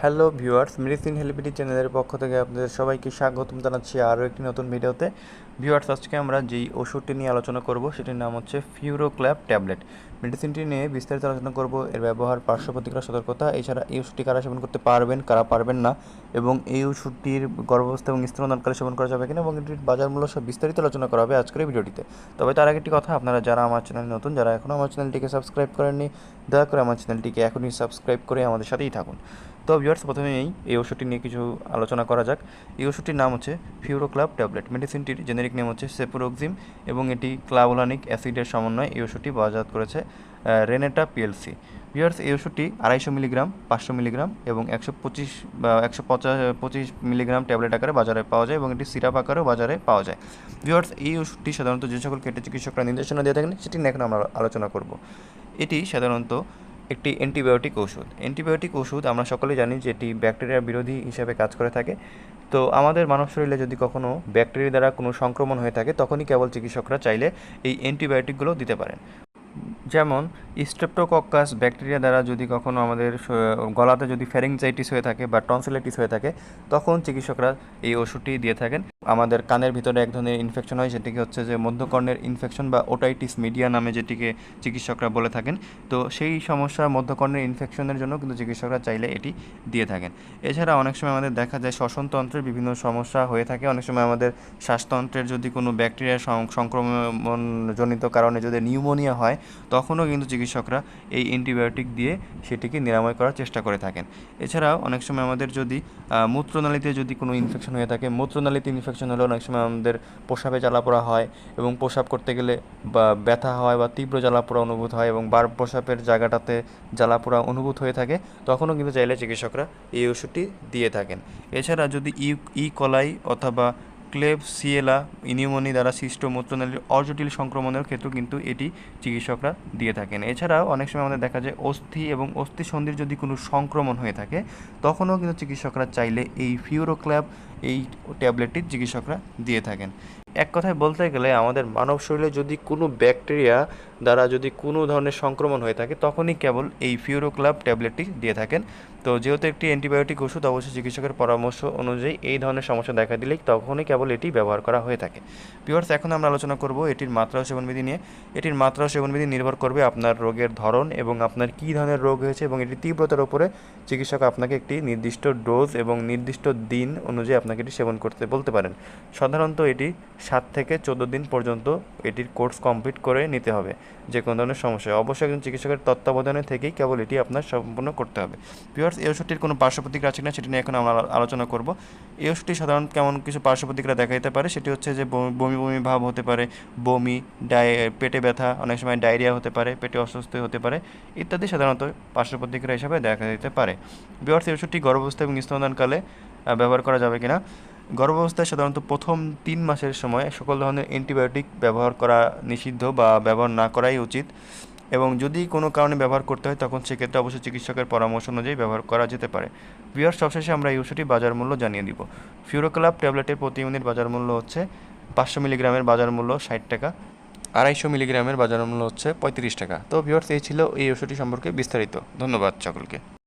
Hello viewers, medicine হেলিপিটি চ্যানেলের পক্ষ থেকে আপনাদের সবাইকে স্বাগতম জানাচ্ছি আরও একটি নতুন ভিডিওতে। ভিউয়ার্স, আজকে আমরা যেই ওষুধটি নিয়ে আলোচনা করব, সেটির নাম হচ্ছে ফিউরোক্ল্যাপ ট্যাবলেট মেডিসিনটি নিয়ে বিস্তারিত আলোচনা করব, এর ব্যবহার, পার্শ্ব প্রতিক্রিয়া, সতর্কতা, এছাড়া এই ওষুধটি কারা সেবন করতে পারবেন, কারা পারবেন না, এবং এই ওষুধটির গর্ভাবস্থা এবং স্তনদানকালে সেবন করা যাবে কিনা, এবং এটির বাজার মূল্য সব বিস্তারিত আলোচনা করা হবে আজকের এই ভিডিওটিতে। তবে তার আগে একটি কথা, আপনারা যারা আমার চ্যানেল নতুন, যারা এখনও আমার চ্যানেলটিকে সাবস্ক্রাইব করেননি, দয়া করে আমার চ্যানেলটিকে এখনই সাবস্ক্রাইব করে আমাদের সাথেই থাকুন। তো ভিউয়ার্স, প্রথমেই এই ওষুধটি নিয়ে কিছু আলোচনা করা যাক। এই ওষুধটির নাম হচ্ছে ফিউরোক্লাব ট্যাবলেট মেডিসিনটির জেনেরিক নেম হচ্ছে সেপুরোক্সিম এবং এটি ক্লাভোলানিক অ্যাসিডের সমন্বয়ে এই ওষুধটি বাজাত করেছে রেনেটা পিএলসি ভিউয়ার্স এই ওষুধটি আড়াইশো মিলিগ্রাম, পাঁচশো মিলিগ্রাম এবং একশো পঁচিশ বা একশো পঞ্চাশ পঁচিশ মিলিগ্রাম ট্যাবলেট আকারে বাজারে পাওয়া যায় এবং এটি সিরাপ আকারেও বাজারে পাওয়া যায়। ভিউয়ার্স এই ওষুধটি সাধারণত যে সকল কেটে চিকিৎসকরা নির্দেশনা দিয়ে থাকেন, সেটি নিয়ে এখন আমরা আলোচনা করব। এটি সাধারণত একটি অ্যান্টিবায়োটিক ওষুধ অ্যান্টিবায়োটিক ওষুধ আমরা সকলে জানি যে এটি ব্যাকটেরিয়া বিরোধী হিসাবে কাজ করে থাকে। তো আমাদের মানব শরীরে যদি কখনও ব্যাকটেরিয়া দ্বারা কোনো সংক্রমণ হয়ে থাকে, তখনই কেবল চিকিৎসকরা চাইলে এই অ্যান্টিবায়োটিকগুলো দিতে পারেন। যেমন স্ট্রেপ্টোকক্কাস ব্যাকটেরিয়া দ্বারা যদি কখনো আমাদের গলাতে যদি ফ্যারিংজাইটিস হয়ে থাকে বা টনসিলাইটিস হয়ে থাকে, তখন চিকিৎসকরা এই ওষুধটি দিয়ে থাকেন। আমাদের কানের ভিতরে এক ধরনের ইনফেকশন হয় সেটিকে হচ্ছে যে মধ্যকর্ণের ইনফেকশন বা ওটাইটিস মিডিয়া নামে যেটিকে চিকিৎসকরা বলে থাকেন। তো সেই সমস্যা মধ্যকর্ণের ইনফেকশনের জন্য কিন্তু চিকিৎসকরা চাইলে এটি দিয়ে থাকেন। এছাড়া অনেক সময় আমাদের দেখা যায় শ্বসনতন্ত্রের বিভিন্ন সমস্যা হয়ে থাকে। অনেক সময় আমাদের শ্বাসতন্ত্রের যদি কোনো ব্যাকটেরিয়া সংক্রমণজনিত কারণে যদি নিউমোনিয়া হয়, তখনও কিন্তু চিকিৎসকরা এই অ্যান্টিবায়োটিক দিয়ে সেটিকে নিরাময় করার চেষ্টা করে থাকেন। এছাড়াও অনেক সময় আমাদের যদি মূত্রনালীতে যদি কোনো ইনফেকশন হয়ে থাকে, মূত্রনালীতে ইনফেকশন হলে অনেক সময় আমাদের প্রসাবে জ্বালাপোড়া হয় এবং প্রসাব করতে গেলে বা ব্যথা হয় বা তীব্র জ্বালাপোড়া অনুভূত হয় এবং বার প্রসাবের জায়গাটাতে জ্বালাপোড়া অনুভূত হয়ে থাকে, তখনও কিন্তু চাইলে চিকিৎসকরা এই ওষুধটি দিয়ে থাকেন। এছাড়া যদি ই ই কলাই অথবা ক্লেভ, সিয়েলা, ইনিউমনি দ্বারা সৃষ্ট মূত্রনালীর অজটিল সংক্রমণের ক্ষেত্রে কিন্তু এটি চিকিৎসকরা দিয়ে থাকেন। এছাড়াও অনেক সময় আমাদের দেখা যায়, অস্থি এবং অস্থি সন্ধির যদি কোনো সংক্রমণ হয়ে থাকে, তখনও কিন্তু চিকিৎসকরা চাইলে এই ফিউরোক্ল্যাব এই ট্যাবলেটটি চিকিৎসকরা দিয়ে থাকেন। এক কথায় বলতে গেলে আমাদের মানব শরীরে যদি কোনো ব্যাকটেরিয়া দ্বারা যদি কোনো ধরনের সংক্রমণ হয়ে থাকে, তখনই কেবল এই ফিউরোক্লাব ট্যাবলেটটি দিয়ে থাকেন। তো যেহেতু একটি অ্যান্টিবায়োটিক ওষুধ, অবশ্যই চিকিৎসকের পরামর্শ অনুযায়ী এই ধরনের সমস্যা দেখা দিলেই তখনই কেবল এটি ব্যবহার করা হয়ে থাকে। পিওর্স এখন আমরা আলোচনা করব এটির মাত্রা সেবনবিধি নিয়ে। এটির মাত্রা সেবনবিধি নির্ভর করবে আপনার রোগের ধরন এবং আপনার কী ধরনের রোগ হয়েছে এবং এটির তীব্রতার উপরে চিকিৎসক আপনাকে একটি নির্দিষ্ট ডোজ এবং নির্দিষ্ট দিন অনুযায়ী আপনাকে এটি সেবন করতে বলতে পারেন। সাধারণত এটি সাত থেকে চোদ্দ দিন পর্যন্ত এটির কোর্স কমপ্লিট করে নিতে হবে। যে কোনো ধরনের সমস্যা। অবশ্যই একজন চিকিৎসকের তত্ত্বাবধানে থেকেই কেবল এটি আপনার সম্পূর্ণ করতে হবে। পিওর্স এই ওষুধটির কোনো পার্শ্ব প্রতিক্রিয়া আছে কিনা সেটি নিয়ে এখন আমরা আলোচনা করব। এই ওষুধটি সাধারণত কেমন কিছু পার্শ্ব প্রতিক্রিয়া দেখা যেতে পারে? সেটি হচ্ছে যে বমি বমি ভাব হতে পারে, বমি ডাই পেটে ব্যথা, অনেক সময় ডায়রিয়া হতে পারে, পেটে অস্বস্তি হতে পারে ইত্যাদি সাধারণত পার্শ্ব প্রতিক্রিয়া হিসাবে দেখা যেতে পারে। পিওর্স এই ওষুধটি গর্ভাবস্থা এবং স্তনদানকালে ব্যবহার করা যাবে কিনা? গর্ভাবস্থায় সাধারণত প্রথম তিন মাসের সময় সকল ধরনের অ্যান্টিবায়োটিক ব্যবহার করা নিষিদ্ধ বা ব্যবহার না করাই উচিত। এবং যদি কোনো কারণে ব্যবহার করতে হয়, তখন সেক্ষেত্রে অবশ্যই চিকিৎসকের পরামর্শ অনুযায়ী ব্যবহার করা যেতে পারে। বিয়ার সবশেষে আমরা এই ওষুধটি বাজার মূল্য জানিয়ে দিব। ফিউরোক্লাব ট্যাবলেটের প্রতি ইউনিট বাজার মূল্য হচ্ছে পাঁচশো মিলিগ্রামের বাজার মূল্য ষাট টাকা, আড়াইশো মিলিগ্রামের বাজার মূল্য হচ্ছে পঁয়ত্রিশ টাকা। তো ভিওর্স এই ছিল এই ওষুধটি সম্পর্কে বিস্তারিত। ধন্যবাদ সকলকে।